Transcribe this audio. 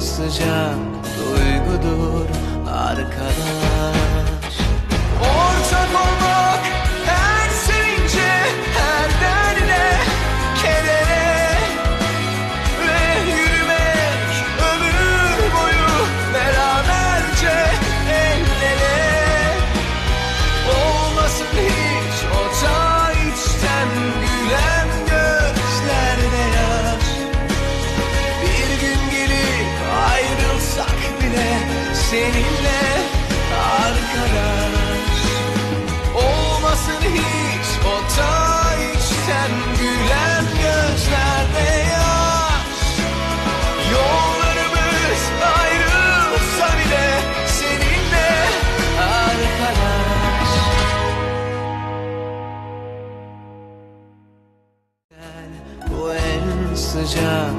sıcak duygudur arkadaş. Ortak olmak her sevince, her derdine, kedere Ve yürümek ömür boyu beraberce el Olmasın hiç seninle arkadaş. Olmasın hiç o ta içten gülen gözlerde yaş. Yollarımız ayrılsa bile seninle arkadaş. Sıcak